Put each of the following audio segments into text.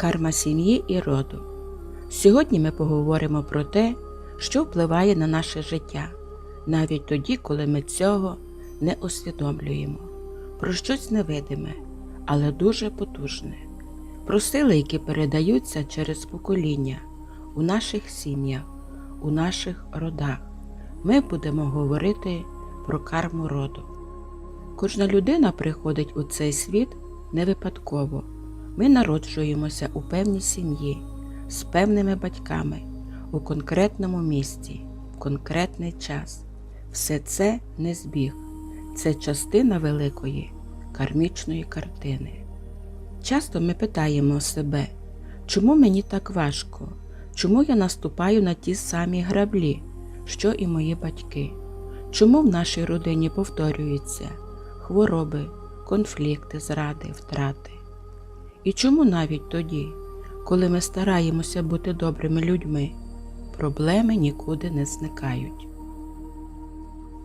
Карма сім'ї і роду. Сьогодні ми поговоримо про те, що впливає на наше життя, навіть тоді, коли ми цього не усвідомлюємо, про щось невидиме, але дуже потужне, про сили, які передаються через покоління у наших сім'ях, у наших родах. Ми будемо говорити про карму роду. Кожна людина приходить у цей світ не випадково. Ми народжуємося у певній сім'ї, з певними батьками, у конкретному місці, в конкретний час. Все це не збіг, це частина великої кармічної картини. Часто ми питаємо себе, чому мені так важко, чому я наступаю на ті самі граблі, що і мої батьки, чому в нашій родині повторюються хвороби, конфлікти, зради, втрати. І чому навіть тоді, коли ми стараємося бути добрими людьми, проблеми нікуди не зникають?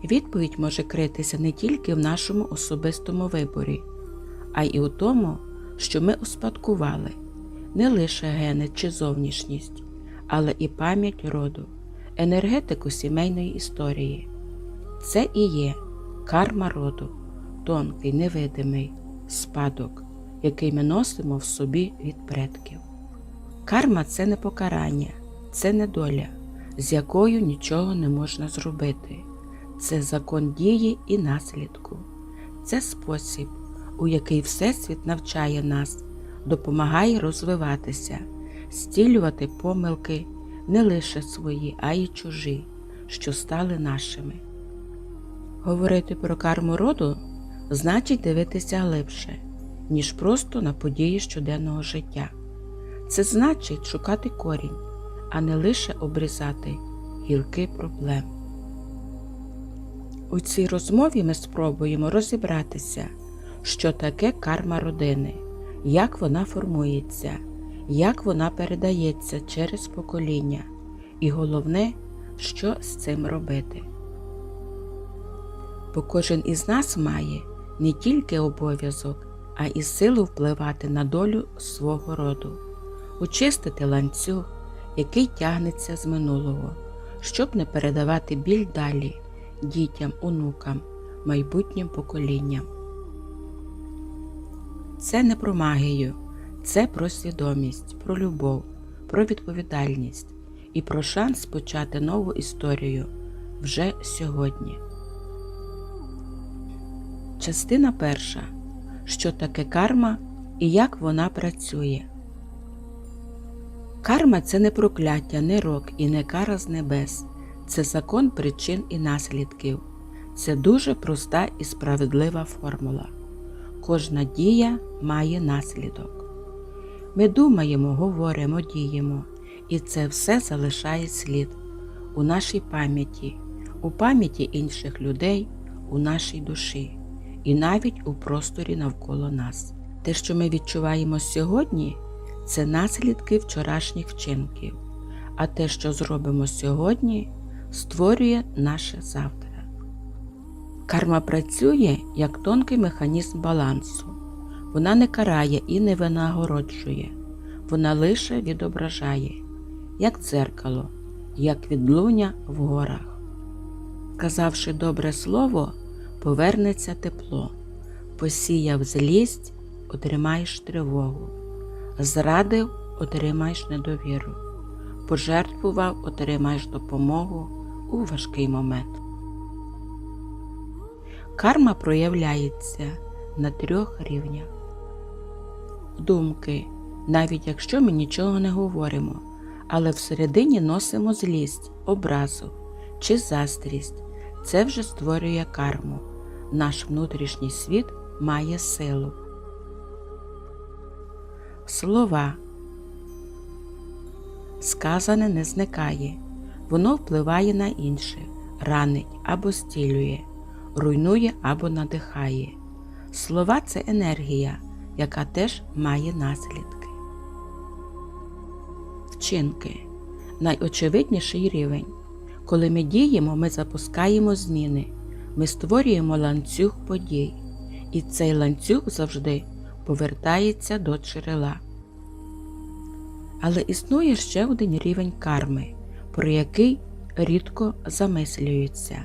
Відповідь може критися не тільки в нашому особистому виборі, а й у тому, що ми успадкували не лише гени чи зовнішність, але і пам'ять роду, енергетику сімейної історії. Це і є карма роду, тонкий, невидимий спадок, який ми носимо в собі від предків. Карма це не покарання, це не доля, з якою нічого не можна зробити. Це закон дії і наслідку, це спосіб, у який Всесвіт навчає нас, допомагає розвиватися, стілювати помилки не лише свої, а й чужі, що стали нашими. Говорити про карму роду значить дивитися глибше, ніж просто на події щоденного життя. Це значить шукати корінь, а не лише обрізати гілки проблем. У цій розмові ми спробуємо розібратися, що таке карма родини, як вона формується, як вона передається через покоління, і головне, що з цим робити. Бо кожен із нас має не тільки обов'язок, а й силу впливати на долю свого роду, очистити ланцюг, який тягнеться з минулого, щоб не передавати біль далі дітям, онукам, майбутнім поколінням. Це не про магію, це про свідомість, про любов, про відповідальність і про шанс почати нову історію вже сьогодні. Частина перша. Що таке карма і як вона працює. Карма це не прокляття, не рок і не кара з небес. Це закон причин і наслідків. Це дуже проста і справедлива формула. Кожна дія має наслідок. Ми думаємо, говоримо, діємо, і це все залишає слід у нашій пам'яті, у пам'яті інших людей, у нашій душі і навіть у просторі навколо нас. Те, що ми відчуваємо сьогодні, це наслідки вчорашніх вчинків, а те, що зробимо сьогодні, створює наше завтра. Карма працює як тонкий механізм балансу. Вона не карає і не винагороджує, вона лише відображає, як дзеркало, як відлуння в горах. Казавши добре слово, повернеться тепло, посіяв злість, отримаєш тривогу, зрадив, отримаєш недовіру, пожертвував, отримаєш допомогу у важкий момент. Карма проявляється на трьох рівнях. Думки, навіть якщо ми нічого не говоримо, але всередині носимо злість, образу чи заздрість, це вже створює карму. Наш внутрішній світ має силу. Слова сказане не зникає, воно впливає на інших, ранить або стілює, руйнує або надихає. Слова це енергія, яка теж має наслідки. Вчинки найочевидніший рівень. Коли ми діємо, ми запускаємо зміни, ми створюємо ланцюг подій, і цей ланцюг завжди повертається до джерела. Але існує ще один рівень карми, про який рідко замислюються.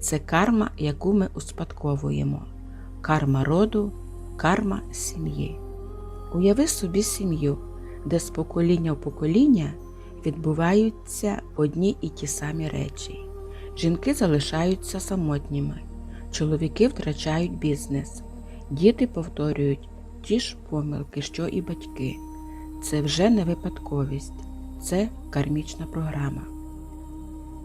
Це карма, яку ми успадковуємо, карма роду, карма сім'ї. Уяви собі сім'ю, де з покоління в покоління відбуваються одні і ті самі речі. Жінки залишаються самотніми, чоловіки втрачають бізнес, діти повторюють ті ж помилки, що і батьки. Це вже не випадковість, це кармічна програма.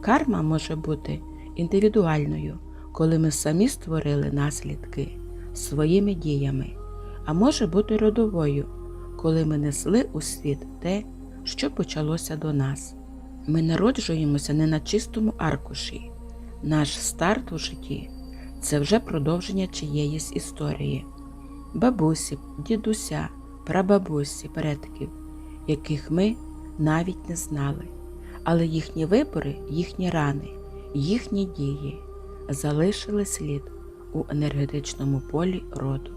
Карма може бути індивідуальною, коли ми самі створили наслідки своїми діями, а може бути родовою, коли ми несли у світ те, що почалося до нас. Ми народжуємося не на чистому аркуші. Наш старт у житті це вже продовження чиєїсь історії, бабусі, дідуся, прабабусі, предків, яких ми навіть не знали, але їхні вибори, їхні рани, їхні дії залишили слід у енергетичному полі роду.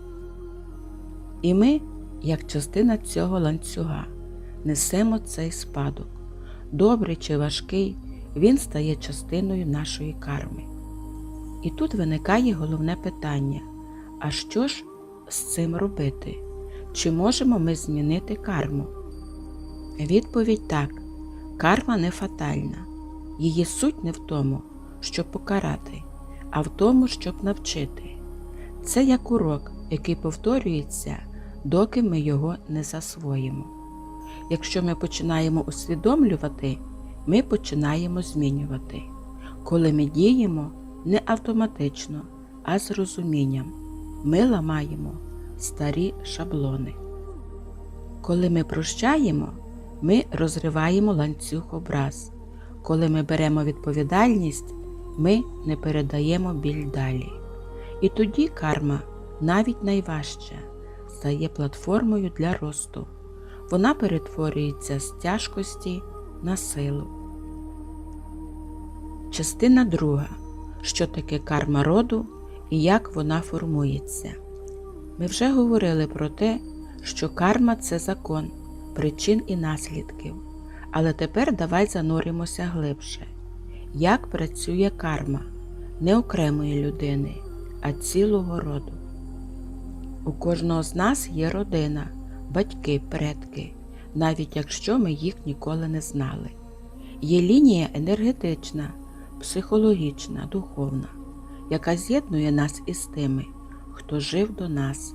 І ми, як частина цього ланцюга, несемо цей спадок. Добрий чи важкий, він стає частиною нашої карми. І тут виникає головне питання: а що ж з цим робити? Чи можемо ми змінити карму? Відповідь так: карма не фатальна. Її суть не в тому, щоб покарати, а в тому, щоб навчити. Це як урок, який повторюється, доки ми його не засвоїмо. Якщо ми починаємо усвідомлювати, ми починаємо змінювати. Коли ми діємо не автоматично, а з розумінням, ми ламаємо старі шаблони. Коли ми прощаємо, ми розриваємо ланцюг образ. Коли ми беремо відповідальність, ми не передаємо біль далі. І тоді карма, навіть найважча, стає платформою для росту. Вона перетворюється з тяжкості на силу. Частина друга. Що таке карма роду і як вона формується. Ми вже говорили про те, що карма це закон причин і наслідків. Але тепер давай зануримося глибше. Як працює карма не окремої людини, а цілого роду. У кожного з нас є родина, батьки, предки, навіть якщо ми їх ніколи не знали. Є лінія енергетична, психологічна, духовна, яка з'єднує нас із тими, хто жив до нас.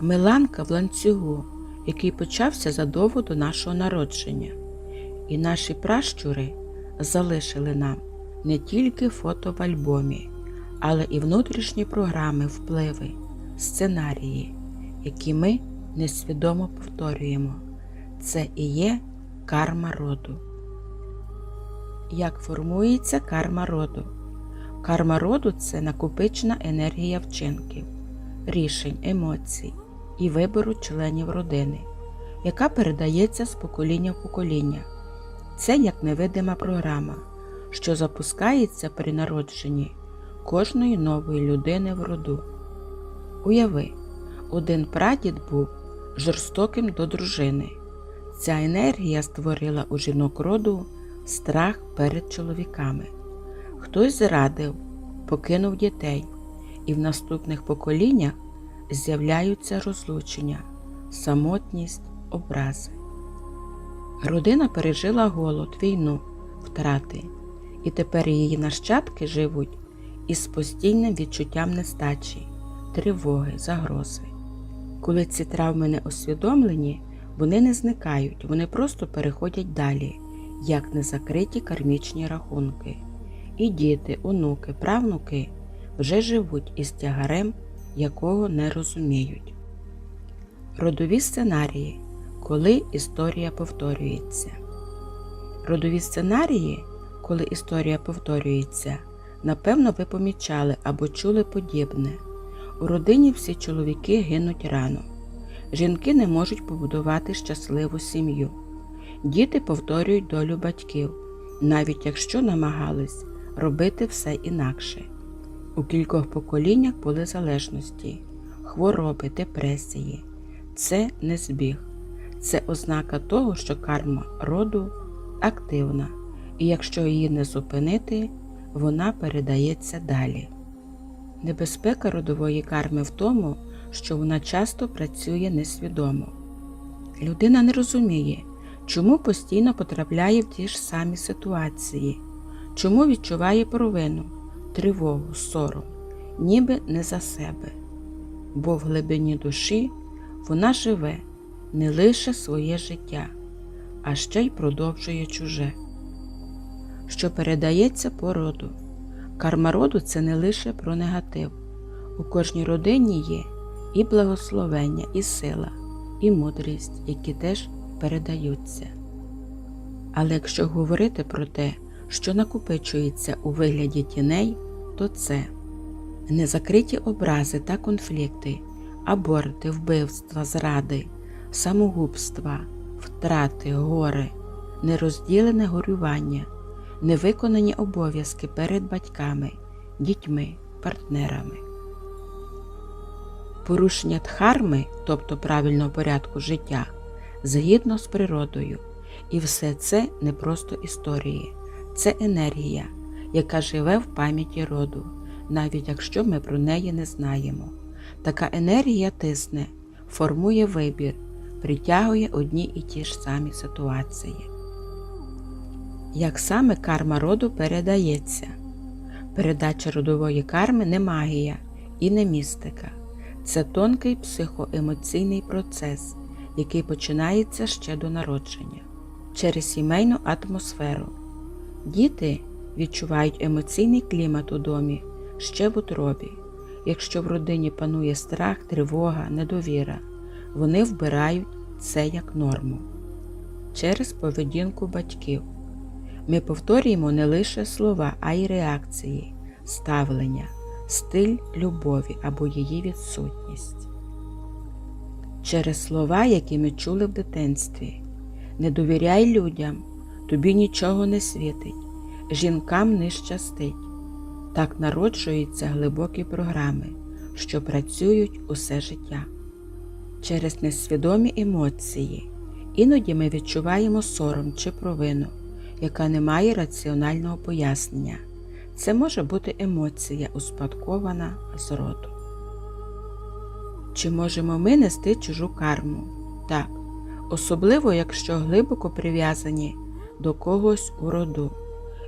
Миланка в ланцюгу, який почався задовго до нашого народження, і наші пращури залишили нам не тільки фото в альбомі, але і внутрішні програми, впливи, сценарії, які ми несвідомо повторюємо. Це і є карма роду. Як формується карма роду? Карма роду це накопичена енергія вчинків, рішень, емоцій і вибору членів родини, яка передається з покоління в покоління. Це як невидима програма, що запускається при народженні кожної нової людини в роду. Уяви, один прадід був жорстоким до дружини. Ця енергія створила у жінок роду страх перед чоловіками. Хтось зрадив, покинув дітей, і в наступних поколіннях з'являються розлучення, самотність, образи. Родина пережила голод, війну, втрати, і тепер її нащадки живуть із постійним відчуттям нестачі, тривоги, загрози. Коли ці травми не усвідомлені, вони не зникають, вони просто переходять далі, як незакриті кармічні рахунки. І діти, онуки, правнуки вже живуть із тягарем, якого не розуміють. Родові сценарії, коли історія повторюється. Родові сценарії, коли історія повторюється, напевно, ви помічали або чули подібне. У родині всі чоловіки гинуть рано. Жінки не можуть побудувати щасливу сім'ю. Діти повторюють долю батьків, навіть якщо намагались робити все інакше. У кількох поколіннях були залежності, хвороби, депресії. Це не збіг, Це ознака того, що карма роду активна, і якщо її не зупинити, вона передається далі. Небезпека родової карми в тому, що вона часто працює несвідомо. Людина не розуміє, чому постійно потрапляє в ті ж самі ситуації, чому відчуває провину, тривогу, сором, ніби не за себе, бо в глибині душі вона живе не лише своє життя, а ще й продовжує чуже, що передається по роду. Карма роду це не лише про негатив. У кожній родині є і благословення, і сила, і мудрість, які теж передаються. Але якщо говорити про те, що накопичується у вигляді тіней, то це незакриті образи та конфлікти, аборти, вбивства, зради, самогубства, втрати, гори, нерозділене горювання, невиконані обов'язки перед батьками, дітьми, партнерами. Порушення дхарми, тобто правильного порядку життя, згідно з природою. І все це не просто історії, це енергія, яка живе в пам'яті роду, навіть якщо ми про неї не знаємо. Така енергія тисне, формує вибір, притягує одні і ті ж самі ситуації. Як саме карма роду передається? Передача родової карми не магія і не містика. Це тонкий психоемоційний процес, який починається ще до народження через сімейну атмосферу. Діти відчувають емоційний клімат у домі ще в утробі. Якщо в родині панує страх, тривога, недовіра, вони вбирають це як норму через поведінку батьків. Ми повторюємо не лише слова, а й реакції, ставлення, стиль любові або її відсутність. Через слова, які ми чули в дитинстві. Не довіряй людям, тобі нічого не світить, жінкам не щастить. Так народжуються глибокі програми, що працюють усе життя. Через несвідомі емоції. Іноді ми відчуваємо сором чи провину, яка не має раціонального пояснення. Це може бути емоція, успадкована з роду. Чи можемо ми нести чужу карму? Так особливо якщо глибоко прив'язані до когось у роду.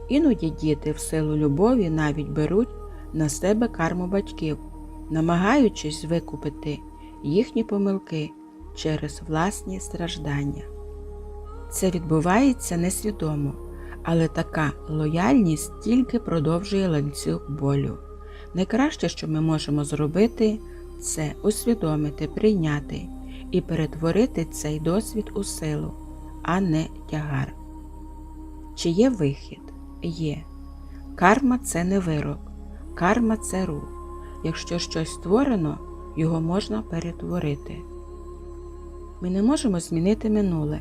Іноді діти в силу любові навіть беруть на себе карму батьків, намагаючись викупити їхні помилки через власні страждання. Це відбувається несвідомо, але така лояльність тільки продовжує ланцюг болю. Найкраще, що ми можемо зробити, це усвідомити, прийняти і перетворити цей досвід у силу, а не тягар. Чи є вихід? Є. Карма це не вирок, карма це рух. Якщо щось створено, його можна перетворити. Ми не можемо змінити минуле,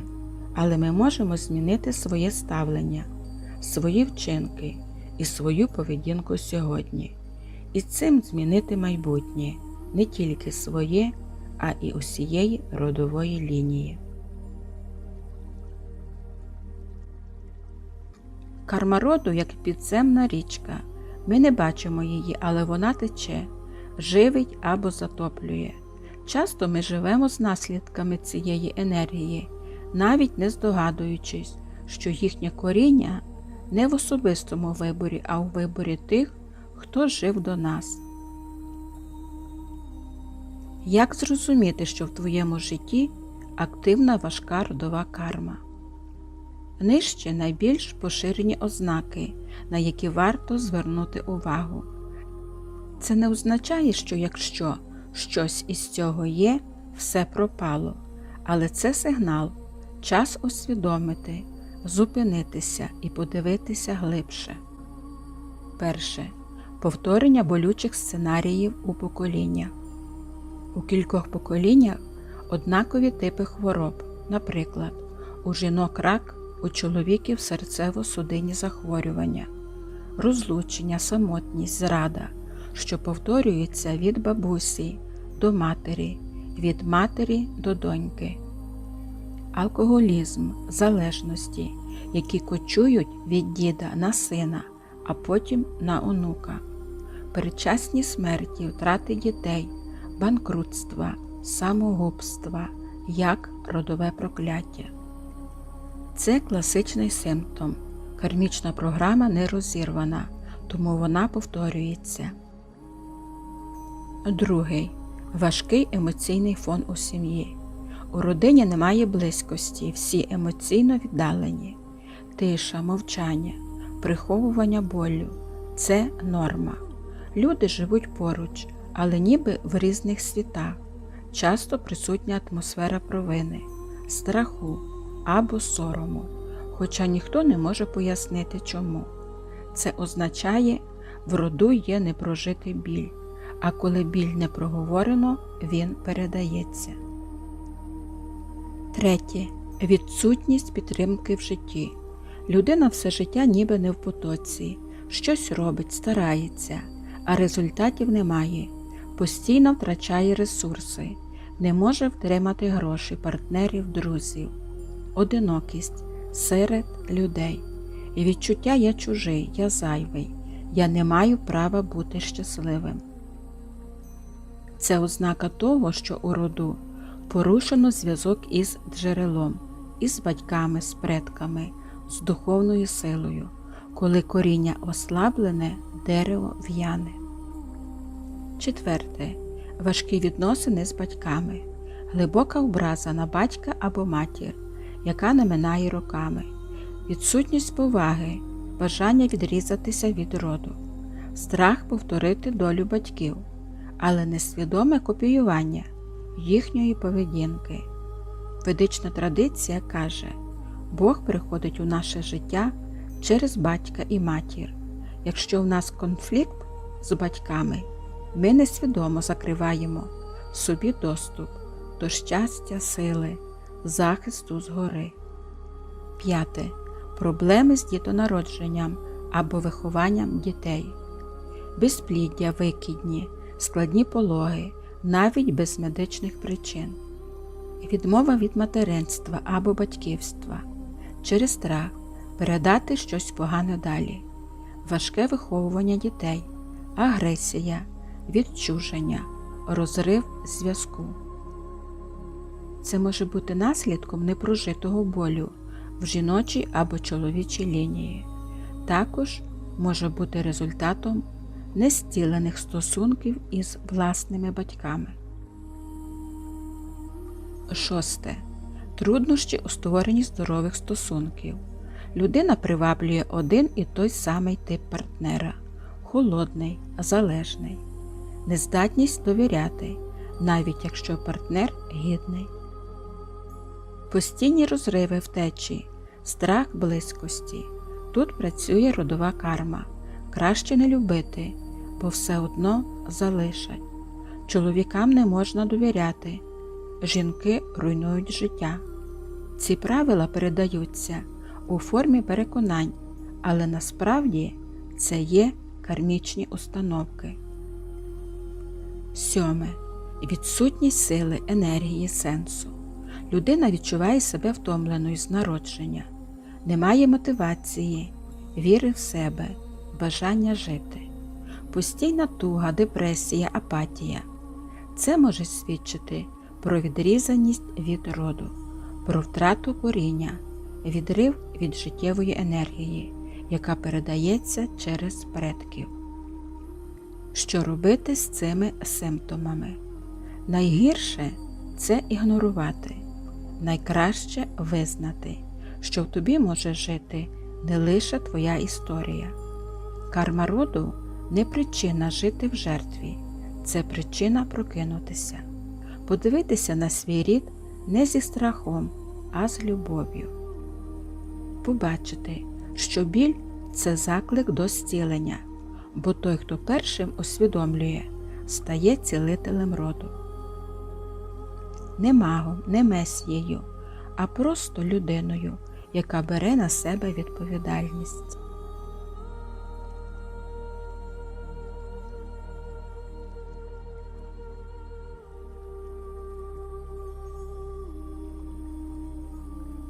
але ми можемо змінити своє ставлення, свої вчинки і свою поведінку сьогодні. І цим змінити майбутнє не тільки своє, а і усієї родової лінії. Карма роду як підземна річка. Ми не бачимо її, але вона тече, живить або затоплює. Часто ми живемо з наслідками цієї енергії, навіть не здогадуючись, що їхнє коріння не в особистому виборі, а у виборі тих, хто жив до нас. Як зрозуміти, що в твоєму житті активна важка родова карма? Нижче найбільш поширені ознаки, на які варто звернути увагу. Це не означає, що якщо щось із цього є, все пропало, але це сигнал, час усвідомити, зупинитися і подивитися глибше. Перше. Повторення болючих сценаріїв у поколіннях. У кількох поколіннях однакові типи хвороб, наприклад, у жінок рак, у чоловіків серцево-судинні захворювання, розлучення, самотність, зрада, що повторюється від бабусі до матері, від матері до доньки. Алкоголізм, залежності, які кочують від діда на сина, а потім на онука, передчасні смерті, втрати дітей, банкрутства, самогубства як родове прокляття. Це класичний симптом. Кармічна програма не розірвана, тому вона повторюється. Другий важкий емоційний фон у сім'ї. У родині немає близькості, всі емоційно віддалені, тиша, мовчання, приховування болю це норма. Люди живуть поруч, але ніби в різних світах. Часто присутня атмосфера провини, страху або сорому, хоча ніхто не може пояснити чому. Це означає, в роду є непрожитий біль, а коли біль не проговорено, він передається. Третє. Відсутність підтримки в житті. Людина все життя ніби не в потоці, щось робить, старається, а результатів немає, постійно втрачає ресурси, не може втримати гроші, партнерів, друзів, одинокість серед людей. І відчуття я чужий, я зайвий, я не маю права бути щасливим. Це ознака того, що у роду порушено зв'язок із джерелом, із батьками, з предками, з духовною силою, коли коріння ослаблене, дерево в'яне. Четверте. Важкі відносини з батьками, глибока образа на батька або матір, яка наминає роками, відсутність поваги, бажання відрізатися від роду, страх повторити долю батьків, але несвідоме копіювання їхньої поведінки. Ведична традиція каже, Бог приходить у наше життя через батька і матір. Якщо в нас конфлікт з батьками, ми несвідомо закриваємо собі доступ до щастя, сили, захисту згори. П'яте. Проблеми з дітонародженням або вихованням дітей, безпліддя, викидні, складні пологи, навіть без медичних причин, відмова від материнства або батьківства, через страх передати щось погане далі, важке виховування дітей, агресія, відчуження, розрив зв'язку. Це може бути наслідком непрожитого болю в жіночій або чоловічій лінії. Також може бути результатом нестілених стосунків із власними батьками. Шосте. Труднощі у створенні здорових стосунків. Людина приваблює один і той самий тип партнера холодний, залежний, нездатність довіряти, навіть якщо партнер гідний. Постійні розриви втечі, страх близькості. Тут працює родова карма. Краще не любити, бо все одно залишать. Чоловікам не можна довіряти, жінки руйнують життя. Ці правила передаються у формі переконань, але насправді це є кармічні установки. Сьоме. Відсутність сили, енергії, сенсу. Людина відчуває себе втомленою з народження, немає мотивації, віри в себе бажання жити, постійна туга, депресія, апатія. Це може свідчити про відрізаність від роду, про втрату коріння, відрив від життєвої енергії, яка передається через предків. Що робити з цими симптомами? Найгірше це ігнорувати, найкраще визнати, що в тобі може жити не лише твоя історія. Карма роду не причина жити в жертві, це причина прокинутися, подивитися на свій рід не зі страхом, а з любов'ю. Побачити, що біль це заклик до зцілення, бо той, хто першим усвідомлює, стає цілителем роду. Не магом, не месією, а просто людиною, яка бере на себе відповідальність.